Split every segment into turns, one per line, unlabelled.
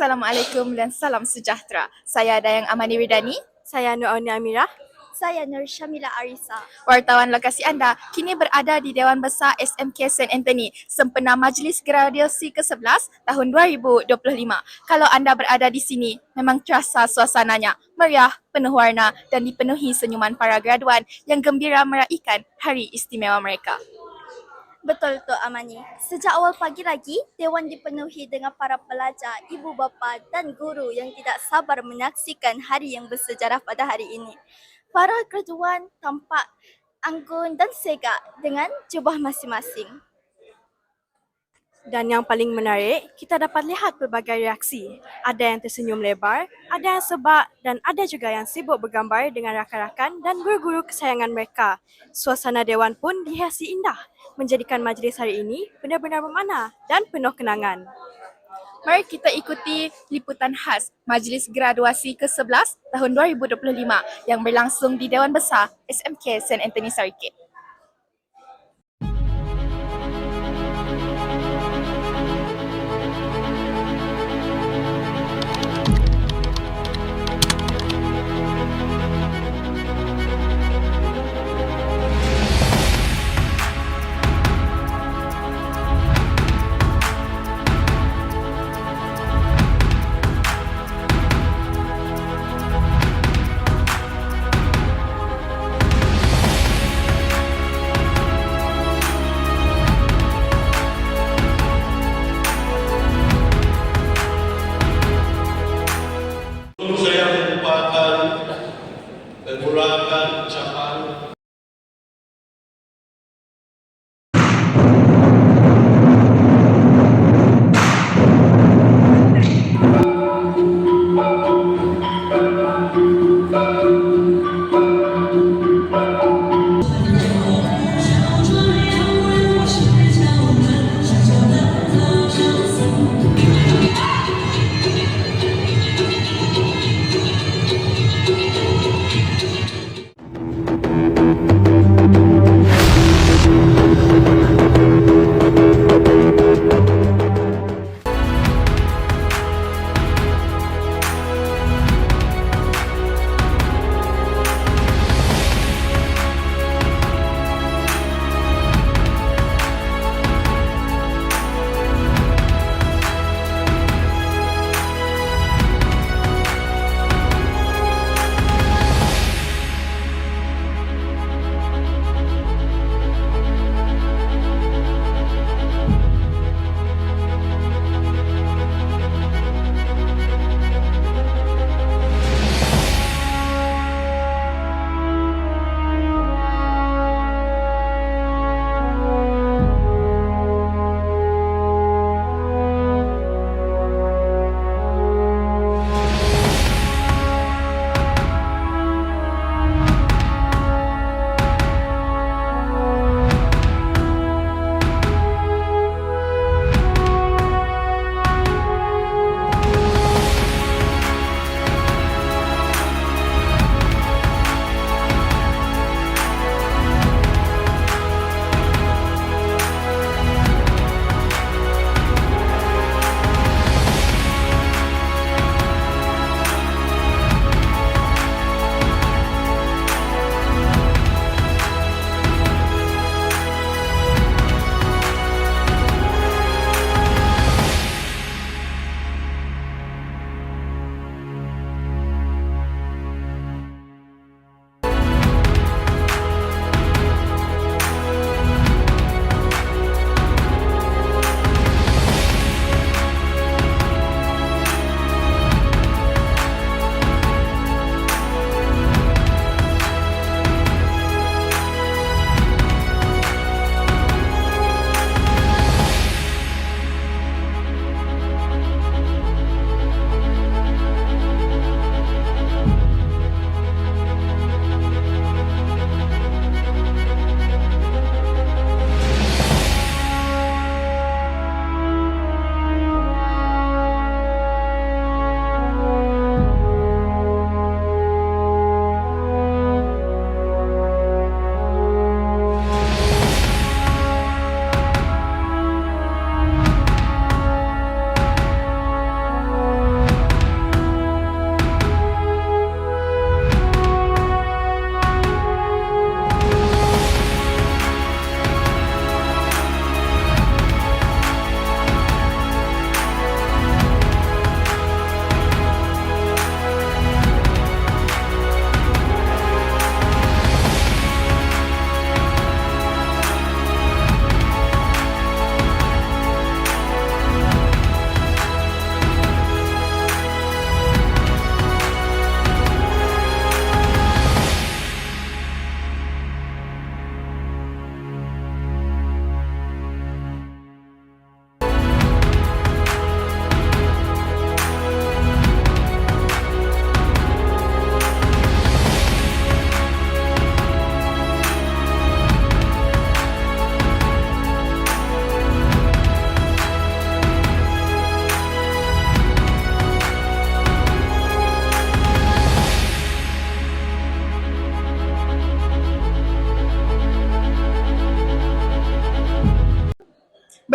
Assalamualaikum dan salam sejahtera. Saya Dayang Amani Ridani,
Saya Nur Auni Amirah.
Saya Nur Syamila Arisa.
wartawan lokasi anda kini berada di Dewan Besar SMK St. Anthony sempena Majlis Graduasi ke-11 tahun 2025. Kalau anda berada di sini, memang terasa suasananya meriah, penuh warna dan dipenuhi senyuman para graduan yang gembira meraihkan hari istimewa mereka.
Betul Tok Amani. Sejak awal pagi lagi, Dewan dipenuhi dengan para pelajar, ibu bapa dan guru yang tidak sabar menyaksikan hari yang bersejarah pada hari ini. Para graduan tampak anggun dan segak dengan jubah masing-masing.
Dan yang paling menarik, kita dapat lihat pelbagai reaksi. Ada yang tersenyum lebar, ada yang sebab dan ada juga yang sibuk bergambar dengan rakan-rakan dan guru-guru kesayangan mereka. Suasana dewan pun dihiasi indah, menjadikan majlis hari ini benar-benar bermakna dan penuh kenangan.
Mari kita ikuti liputan khas Majlis Graduasi ke-11 tahun 2025 yang berlangsung di Dewan Besar SMK St. Anthony Sarikit.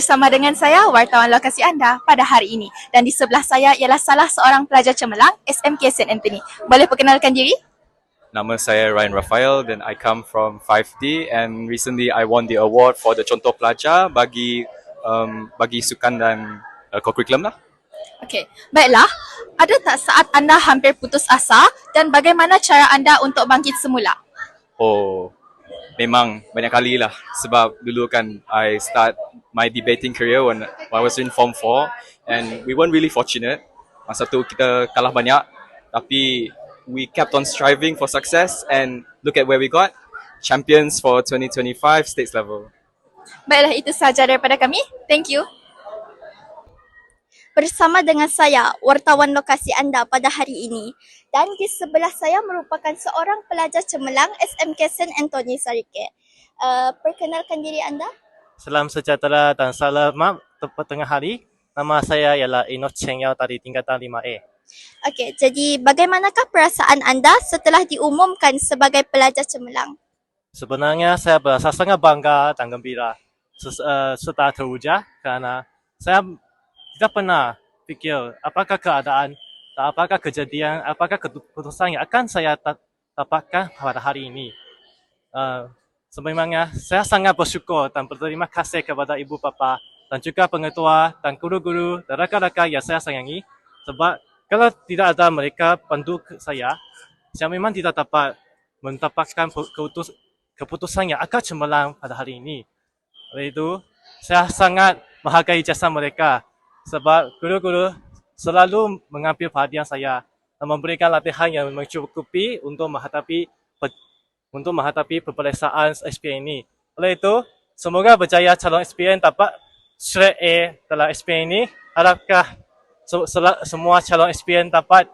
Bersama dengan saya, wartawan lokasi anda pada hari ini. Dan di sebelah saya ialah salah seorang pelajar cemerlang SMK St. Anthony. Boleh perkenalkan diri?
Nama saya Ryan Raphael dan I come from 5D and recently I won the award for the Contoh Pelajar bagi um, bagi sukan dan uh, co-curriculum lah.
Okey, baiklah. Ada tak saat anda hampir putus asa dan bagaimana cara anda untuk bangkit semula?
Oh, memang banyak kali lah sebab dulu kan I start my debating career when, when I was in Form 4 and we weren't really fortunate. Masa tu kita kalah banyak tapi we kept on striving for success and look at where we got. Champions for 2025 states level.
Baiklah, itu sahaja daripada kami. Thank you.
Bersama dengan saya, wartawan lokasi anda pada hari ini. Dan di sebelah saya merupakan seorang pelajar cemerlang SMK St. Anthony Sarike. Uh, perkenalkan diri anda.
Salam sejahtera dan selamat tepat tengah hari. Nama saya ialah Inoch Cheng Yao dari tingkatan 5A.
Okey, jadi bagaimanakah perasaan anda setelah diumumkan sebagai pelajar cemerlang?
Sebenarnya saya berasa sangat bangga dan gembira uh, serta teruja kerana saya tidak pernah fikir apakah keadaan apakah kejadian, apakah keputusan yang akan saya dapatkan pada hari ini. Uh, sebenarnya saya sangat bersyukur dan berterima kasih kepada ibu bapa dan juga pengetua dan guru-guru dan rakan-rakan yang saya sayangi sebab kalau tidak ada mereka bantu saya, saya memang tidak dapat mendapatkan keputus- keputusan yang agak cemerlang pada hari ini. Oleh itu, saya sangat menghargai jasa mereka sebab guru-guru selalu mengambil perhatian saya dan memberikan latihan yang mencukupi untuk menghadapi untuk menghadapi peperiksaan SPM ini. Oleh itu, semoga berjaya calon SPM dapat straight A dalam SPM ini. Harapkah semua calon SPM dapat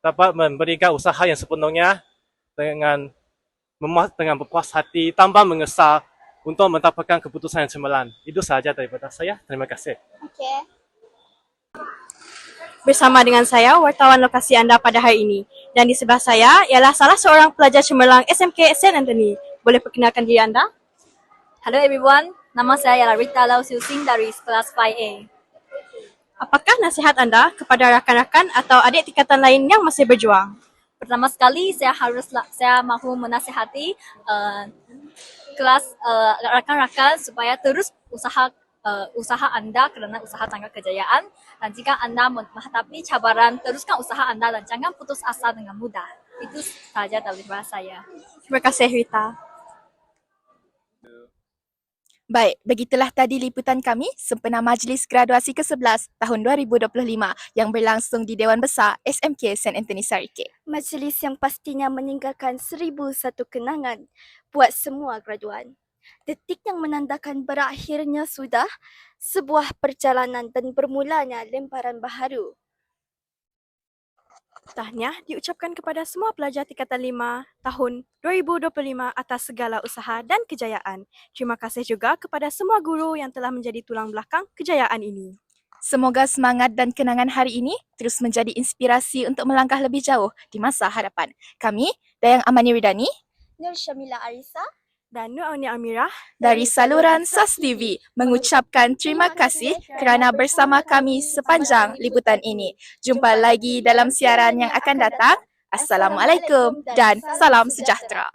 dapat memberikan usaha yang sepenuhnya dengan dengan berpuas hati tanpa mengesal untuk mendapatkan keputusan yang cemerlang. Itu sahaja daripada saya. Terima kasih.
Okey.
Bersama dengan saya, wartawan lokasi anda pada hari ini. Dan di sebelah saya ialah salah seorang pelajar cemerlang SMK St. Anthony. Boleh perkenalkan diri anda?
Hello everyone, nama saya ialah Rita Lau Siu Sing dari kelas 5A.
Apakah nasihat anda kepada rakan-rakan atau adik tingkatan lain yang masih berjuang?
Pertama sekali saya harus saya mahu menasihati uh, kelas uh, rakan-rakan supaya terus usaha uh, usaha anda kerana usaha tangga kejayaan dan jika anda menghadapi cabaran teruskan usaha anda dan jangan putus asa dengan mudah. Itu sahaja dari saya.
Terima kasih Rita.
Baik, begitulah tadi liputan kami sempena Majlis Graduasi ke-11 tahun 2025 yang berlangsung di Dewan Besar SMK St. Anthony Sarike.
Majlis yang pastinya meninggalkan seribu satu kenangan buat semua graduan. Detik yang menandakan berakhirnya sudah sebuah perjalanan dan bermulanya lemparan baharu.
Tahniah diucapkan kepada semua pelajar tingkatan 5 tahun 2025 atas segala usaha dan kejayaan. Terima kasih juga kepada semua guru yang telah menjadi tulang belakang kejayaan ini.
Semoga semangat dan kenangan hari ini terus menjadi inspirasi untuk melangkah lebih jauh di masa hadapan. Kami, Dayang Amani Ridani
Nur Syamila Arisa
Dan Nur Aunia Amirah
dari saluran SAS TV mengucapkan terima kasih kerana bersama kami sepanjang liputan ini. Jumpa lagi dalam siaran yang akan datang. Assalamualaikum dan salam sejahtera.